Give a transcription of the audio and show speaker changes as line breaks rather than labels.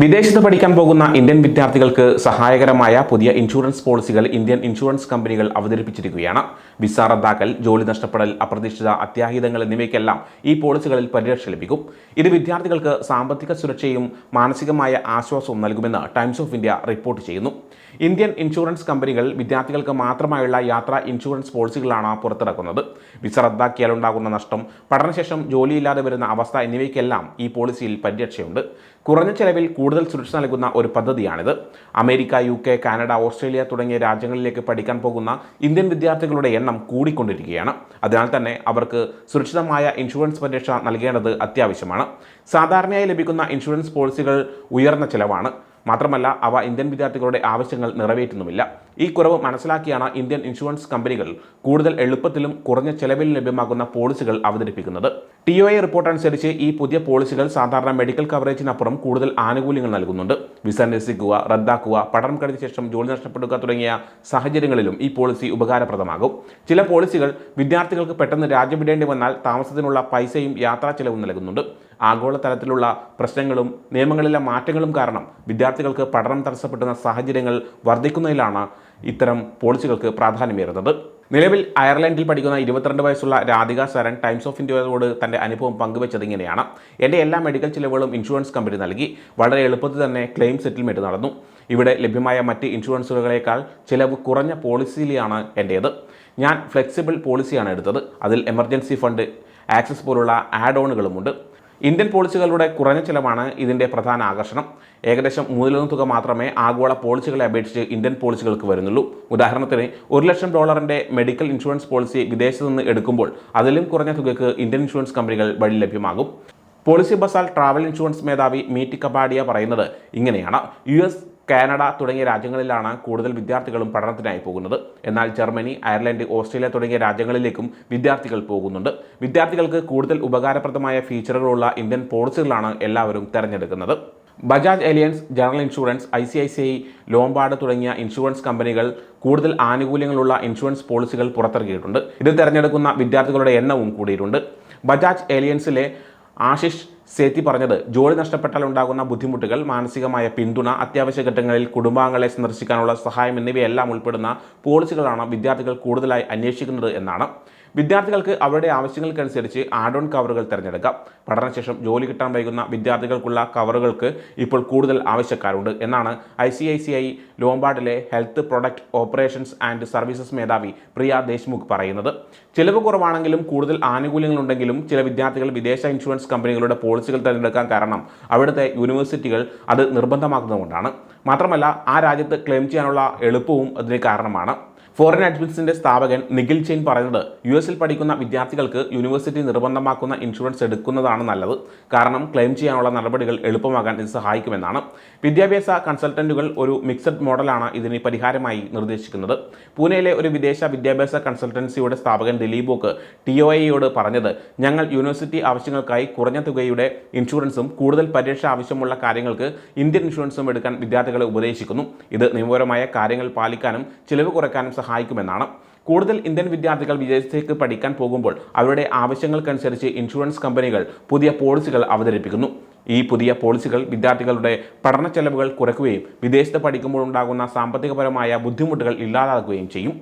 വിദേശത്ത് പഠിക്കാൻ പോകുന്ന ഇന്ത്യൻ വിദ്യാർത്ഥികൾക്ക് സഹായകരമായ പുതിയ ഇൻഷുറൻസ് പോളിസികൾ ഇന്ത്യൻ ഇൻഷുറൻസ് കമ്പനികൾ അവതരിപ്പിച്ചിരിക്കുകയാണ്. വിസ റദ്ദാക്കൽ ജോലി നഷ്ടപ്പെടൽ അപ്രതീക്ഷിത അത്യാഹിതങ്ങൾ എന്നിവയ്ക്കെല്ലാം ഈ പോളിസികളിൽ പരിരക്ഷ ലഭിക്കും. ഇത് വിദ്യാർത്ഥികൾക്ക് സാമ്പത്തിക സുരക്ഷയും മാനസികമായ ആശ്വാസവും നൽകുമെന്ന് ടൈംസ് ഓഫ് ഇന്ത്യ റിപ്പോർട്ട് ചെയ്യുന്നു. ഇന്ത്യൻ ഇൻഷുറൻസ് കമ്പനികൾ വിദ്യാർത്ഥികൾക്ക് മാത്രമായുള്ള യാത്രാ ഇൻഷുറൻസ് പോളിസികളാണ് പുറത്തിറക്കുന്നത്. വിസ റദ്ദാക്കിയാൽ ഉണ്ടാകുന്ന നഷ്ടം പഠനശേഷം ജോലിയില്ലാതെ വരുന്ന അവസ്ഥ എന്നിവയ്ക്കെല്ലാം ഈ പോളിസിയിൽ പരിരക്ഷയുണ്ട്. കുറഞ്ഞ ചെലവിൽ കൂടുതൽ സുരക്ഷ നൽകുന്ന ഒരു പദ്ധതിയാണിത്. America U K Canada Australia തുടങ്ങിയ രാജ്യങ്ങളിലേക്ക് പഠിക്കാൻ പോകുന്ന ഇന്ത്യൻ വിദ്യാർത്ഥികളുടെ എണ്ണം കൂടിക്കൊണ്ടിരിക്കുകയാണ്. അതിനാൽ തന്നെ അവർക്ക് സുരക്ഷിതമായ ഇൻഷുറൻസ് പരിരക്ഷ നൽകേണ്ടത് അത്യാവശ്യമാണ്. സാധാരണയായി ലഭിക്കുന്ന ഇൻഷുറൻസ് പോളിസികൾ ഉയർന്ന ചെലവാണ്. മാത്രമല്ല അവ ഇന്ത്യൻ വിദ്യാർത്ഥികളുടെ ആവശ്യങ്ങൾ നിറവേറ്റുന്നുമില്ല. ഈ കുറവ് മനസ്സിലാക്കിയാണ് ഇന്ത്യൻ ഇൻഷുറൻസ് കമ്പനികൾ കൂടുതൽ എളുപ്പത്തിലും കുറഞ്ഞ ചെലവിൽ ലഭ്യമാകുന്ന പോളിസികൾ അവതരിപ്പിക്കുന്നത്. ടി ഒ എ റിപ്പോർട്ട് അനുസരിച്ച് ഈ പുതിയ പോളിസികൾ സാധാരണ മെഡിക്കൽ കവറേജിനപ്പുറം കൂടുതൽ ആനുകൂല്യങ്ങൾ നൽകുന്നുണ്ട്. വിസ നിരസിക്കുക റദ്ദാക്കുക പഠനം കഴിഞ്ഞ ശേഷം ജോലി നഷ്ടപ്പെടുക തുടങ്ങിയ സാഹചര്യങ്ങളിലും ഈ പോളിസി ഉപകാരപ്രദമാകും. ചില പോളിസികൾ വിദ്യാർത്ഥികൾക്ക് പെട്ടെന്ന് രാജ്യം വിടേണ്ടി വന്നാൽ താമസത്തിനുള്ള പൈസയും യാത്രാ ചെലവും നൽകുന്നുണ്ട്. ആഗോളതലത്തിലുള്ള പ്രശ്നങ്ങളും നിയമങ്ങളിലെ മാറ്റങ്ങളും കാരണം വിദ്യാർത്ഥികൾക്ക് പഠനം തടസ്സപ്പെടുന്ന സാഹചര്യങ്ങൾ വർദ്ധിക്കുന്നതിലാണ് ഇത്തരം പോളിസികൾക്ക് പ്രാധാന്യമേറുന്നത്. നിലവിൽ അയർലൻഡിൽ പഠിക്കുന്ന ഇരുപത്തിരണ്ട് വയസ്സുള്ള രാധിക സരൺ ടൈംസ് ഓഫ് ഇന്ത്യയോട് തന്റെ അനുഭവം പങ്കുവച്ചത് ഇങ്ങനെയാണ്. എന്റെ എല്ലാ മെഡിക്കൽ ചിലവുകളും ഇൻഷുറൻസ് കമ്പനി നൽകി. വളരെ എളുപ്പത്തിൽ തന്നെ ക്ലെയിം സെറ്റിൽമെന്റ് നടന്നു. ഇവിടെ ലഭ്യമായ മറ്റ് ഇൻഷുറൻസുകളേക്കാൾ ചിലവ് കുറഞ്ഞ പോളിസിയിലാണ് എന്റേത് ഞാൻ ഫ്ലെക്സിബിൾ പോളിസിയാണ് എടുത്തത്. അതിൽ എമർജൻസി ഫണ്ട് ആക്സസ് പോലുള്ള ആഡ് ഓണുകളുമുണ്ട്. ഇന്ത്യൻ പോളിസികളുടെ കുറഞ്ഞ ചിലവാണ് ഇതിന്റെ പ്രധാന ആകർഷണം. ഏകദേശം മൂന്നിലൊന്ന് തുക മാത്രമേ ആഗോള പോളിസികളെ അപേക്ഷിച്ച് ഇന്ത്യൻ പോളിസികൾക്ക് വരുന്നുള്ളൂ. ഉദാഹരണത്തിന് ഒരു ലക്ഷം ഡോളറിന്റെ മെഡിക്കൽ ഇൻഷുറൻസ് പോളിസി വിദേശത്ത് നിന്ന് എടുക്കുമ്പോൾ അതിലും കുറഞ്ഞ തുകയ്ക്ക് ഇന്ത്യൻ ഇൻഷുറൻസ് കമ്പനികൾ വഴി ലഭ്യമാകും. പോളിസി ബസാൽ ട്രാവൽ ഇൻഷുറൻസ് മേധാവി മീറ്റി കപാഡിയ പറയുന്നത് ഇങ്ങനെയാണ്. യു എസ് കാനഡ തുടങ്ങിയ രാജ്യങ്ങളിലാണ് കൂടുതൽ വിദ്യാർത്ഥികളും പഠനത്തിനായി പോകുന്നത്. എന്നാൽ ജർമ്മനി അയർലൻഡ് ഓസ്ട്രേലിയ തുടങ്ങിയ രാജ്യങ്ങളിലേക്കും വിദ്യാർത്ഥികൾ പോകുന്നുണ്ട്. വിദ്യാർത്ഥികൾക്ക് കൂടുതൽ ഉപകാരപ്രദമായ ഫീച്ചറുകളുള്ള ഇന്ത്യൻ പോളിസികളാണ് എല്ലാവരും തിരഞ്ഞെടുക്കുന്നത്. Bajaj Allianz general insurance I C I C I Lombard തുടങ്ങിയ ഇൻഷുറൻസ് കമ്പനികൾ കൂടുതൽ ആനുകൂല്യങ്ങളുള്ള ഇൻഷുറൻസ് പോളിസികൾ പുറത്തിറക്കിയിട്ടുണ്ട്. ഇത് തിരഞ്ഞെടുക്കുന്ന വിദ്യാർത്ഥികളുടെ എണ്ണവും കൂടിയിട്ടുണ്ട്. ബജാജ് ഏലിയൻസിലെ ആശിഷ് സേത്തി പറഞ്ഞത് ജോലി നഷ്ടപ്പെട്ടാൽ ഉണ്ടാകുന്ന ബുദ്ധിമുട്ടുകൾ മാനസികമായ പിന്തുണ അത്യാവശ്യ ഘട്ടങ്ങളിൽ കുടുംബാംഗങ്ങളെ സന്ദർശിക്കാനുള്ള സഹായം എന്നിവയെല്ലാം ഉൾപ്പെടുന്ന പോളിസികളാണ് വിദ്യാർത്ഥികൾ കൂടുതലായി അന്വേഷിക്കുന്നത് എന്നാണ്. വിദ്യാർത്ഥികൾക്ക് അവരുടെ ആവശ്യങ്ങൾക്കനുസരിച്ച് ആഡ് ഓൺ കവറുകൾ തിരഞ്ഞെടുക്കാം. പഠനശേഷം ജോലി കിട്ടാൻ വൈകുന്ന വിദ്യാർത്ഥികൾക്കുള്ള കവറുകൾക്ക് ഇപ്പോൾ കൂടുതൽ ആവശ്യക്കാരുണ്ട് എന്നാണ് I C I C I ലോംബാർഡിലെ health product operations and services മേധാവി പ്രിയ ദേശ്മുഖ് പറയുന്നത്. ചിലവ് കുറവാണെങ്കിലും കൂടുതൽ ആനുകൂല്യങ്ങളുണ്ടെങ്കിലും ചില വിദ്യാർത്ഥികൾ വിദേശ ഇൻഷുറൻസ് കമ്പനികളുടെ പോളിസികൾ തിരഞ്ഞെടുക്കാൻ കാരണം അവിടുത്തെ യൂണിവേഴ്സിറ്റികൾ അത് നിർബന്ധമാക്കുന്നതുകൊണ്ടാണ്. മാത്രമല്ല ആ രാജ്യത്ത് ക്ലെയിം ചെയ്യാനുള്ള എളുപ്പവും അതിന് കാരണമാണ്. ഫോറിൻ അഡ്മിറ്റ്സിന്റെ സ്ഥാപകൻ നിഖിൽ ചെയിൻ പറയുന്നത് യു എസിൽ പഠിക്കുന്ന വിദ്യാർത്ഥികൾക്ക് യൂണിവേഴ്സിറ്റി നിർബന്ധമാക്കുന്ന ഇൻഷുറൻസ് എടുക്കുന്നതാണ് നല്ലത്. കാരണം ക്ലെയിം ചെയ്യാനുള്ള നടപടികൾ എളുപ്പമാകാൻ ഇത് സഹായിക്കുമെന്നാണ്. വിദ്യാഭ്യാസ കൺസൾട്ടന്റുകൾ ഒരു മിക്സഡ് മോഡലാണ് ഇതിന് പരിഹാരമായി നിർദ്ദേശിക്കുന്നത്. പൂനെയിലെ ഒരു വിദേശ വിദ്യാഭ്യാസ കൺസൾട്ടൻസിയുടെ സ്ഥാപകൻ ദിലീപോക്ക് ടി ഒ എയോട് പറഞ്ഞത് ഞങ്ങൾ യൂണിവേഴ്സിറ്റി ആവശ്യങ്ങൾക്കായി കുറഞ്ഞ തുകയുടെ ഇൻഷുറൻസും കൂടുതൽ പരീക്ഷ ആവശ്യമുള്ള കാര്യങ്ങൾക്ക് ഇന്ത്യൻ ഇൻഷുറൻസും എടുക്കാൻ വിദ്യാർത്ഥികളെ ഉപദേശിക്കുന്നു. ഇത് നിയമപരമായ കാര്യങ്ങൾ പാലിക്കാനും ചിലവ് കുറയ്ക്കാനും സഹായിക്കുമെന്നാണ്. കൂടുതൽ ഇന്ത്യൻ വിദ്യാർത്ഥികൾ വിദേശത്തേക്ക് പഠിക്കാൻ പോകുമ്പോൾ അവരുടെ ആവശ്യങ്ങൾക്കനുസരിച്ച് ഇൻഷുറൻസ് കമ്പനികൾ പുതിയ പോളിസികൾ അവതരിപ്പിക്കുന്നു. ഈ പുതിയ പോളിസികൾ വിദ്യാർത്ഥികളുടെ പഠന ചെലവുകൾ കുറയ്ക്കുകയും വിദേശത്ത് പഠിക്കുമ്പോൾ ഉണ്ടാകുന്ന സാമ്പത്തികപരമായ ബുദ്ധിമുട്ടുകൾ ഇല്ലാതാക്കുകയും ചെയ്യും.